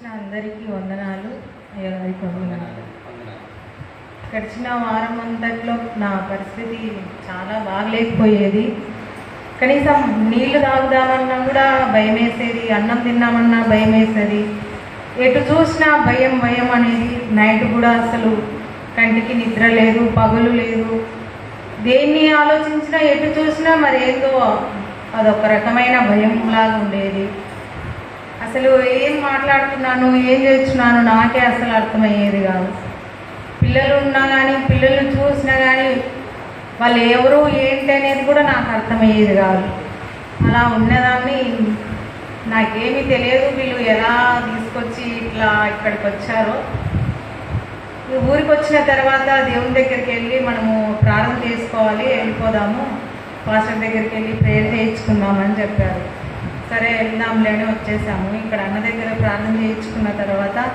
వచ్చిన అందరికీ వందనాలు. అయ్యగారికి వందనాలు. గడిచిన వారం అంతట్లో నా పరిస్థితి చాలా బాగలేకపోయేది. కనీసం నీళ్ళు తాగుదామన్నా కూడా భయం వేసేది అన్నం తిన్నామన్నా భయం వేసేది ఎటు చూసినా భయం భయం అనేది నైట్ కూడా అసలు కంటికి నిద్ర లేదు పగులు లేదు. దేన్ని ఆలోచించినా ఎటు చూసినా మరి ఏందో అదొక రకమైన భయం లాగా ఉండేది. అసలు ఏం మాట్లాడుతున్నాను ఏం చేస్తున్నాను నాకే అసలు అర్థమయ్యేది కాదు. పిల్లలు ఉన్నా కానీ పిల్లలు చూసినా కానీ వాళ్ళు ఎవరు ఏంటి అనేది కూడా నాకు అర్థమయ్యేది కాదు. అలా ఉన్నదాన్ని నాకేమీ తెలియదు వీళ్ళు ఎలా తీసుకొచ్చి ఇట్లా ఇక్కడికి వచ్చారో. ఊరికి వచ్చిన తర్వాత దేవుని దగ్గరికి వెళ్ళి మనము ప్రార్థన చేసుకోవాలి వెళ్ళిపోదాము. పాస్టర్ దగ్గరికి వెళ్ళి ప్రేయర్ చేయించుకుందామని చెప్పారు. సరే వెళ్దాంలే అని వచ్చేసాము. ఇక్కడ అన్న దగ్గర ప్రార్థన చేయించుకున్న తర్వాత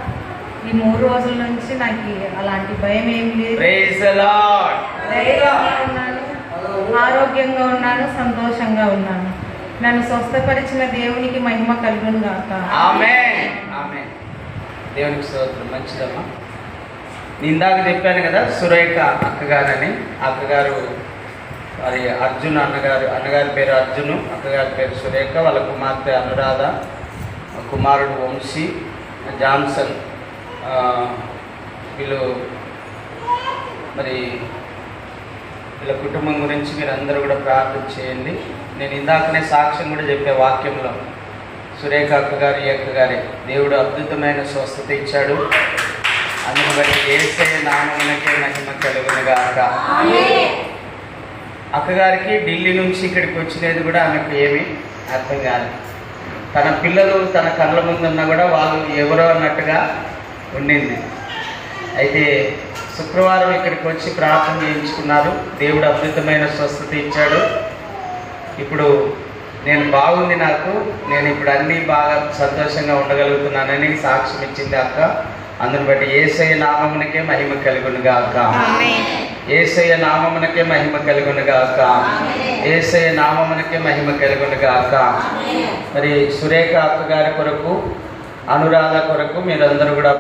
ఈ మూడు రోజుల నుంచి నాకు అలాంటి భయం ఏం లేదు. ఆరోగ్యంగా ఉన్నాను. సంతోషంగా ఉన్నాను. నన్ను స్వస్థపరిచిన దేవునికి మహిమ కలుగును గాక. దేవునికి స్తోత్రం. మంచిదమ్మా. ఇందాక చెప్పాను కదా సురేఖ అక్కగారని. అక్కగారు మరి అర్జున్ అన్నగారు అన్నగారి పేరు అర్జును అక్కగారి పేరు సురేఖ వాళ్ళ కుమార్తె అనురాధ కుమారుడు వంశీ జాన్సన్ వీళ్ళు మరి వీళ్ళ కుటుంబం గురించి మీరు అందరూ కూడా ప్రార్థన చేయండి. నేను ఇందాకనే సాక్ష్యం కూడా చెప్పే వాక్యంలో సురేఖ అక్కగారి అక్కగారి ఈ దేవుడు అద్భుతమైన స్వస్థత ఇచ్చాడు. అందుకు బట్టి ఏసే నామమునకే మహిమ కలుగునుగాక. అక్కగారికి ఢిల్లీ నుంచి ఇక్కడికి వచ్చినది కూడా ఆమెకు ఏమీ అర్థం కాదు. తన పిల్లలు తన కళ్ళ ముందు ఉన్నా కూడా వాళ్ళు ఎవరో అన్నట్టుగా ఉండింది. అయితే శుక్రవారం ఇక్కడికి వచ్చి ప్రార్థన చేయించుకున్నారు. దేవుడు అద్భుతమైన స్వస్థత ఇచ్చాడు. ఇప్పుడు నేను బాగుంది నాకు నేను ఇప్పుడు అన్నీ బాగా సంతోషంగా ఉండగలుగుతున్నానని సాక్ష్యం ఇచ్చింది అక్క. అందుని బట్టి ఏసయ్య నామమునకే మహిమ కలుగునుగా అక్క ఏసయ్య నామమునకే మహిమ కలుగునుగా అక్క ఏసయ్య నామమునకే మహిమ కలుగునుగా అక్క మరి సురేఖ అక్క గారి కొరకు అనురాధ కొరకు మీరందరూ కూడా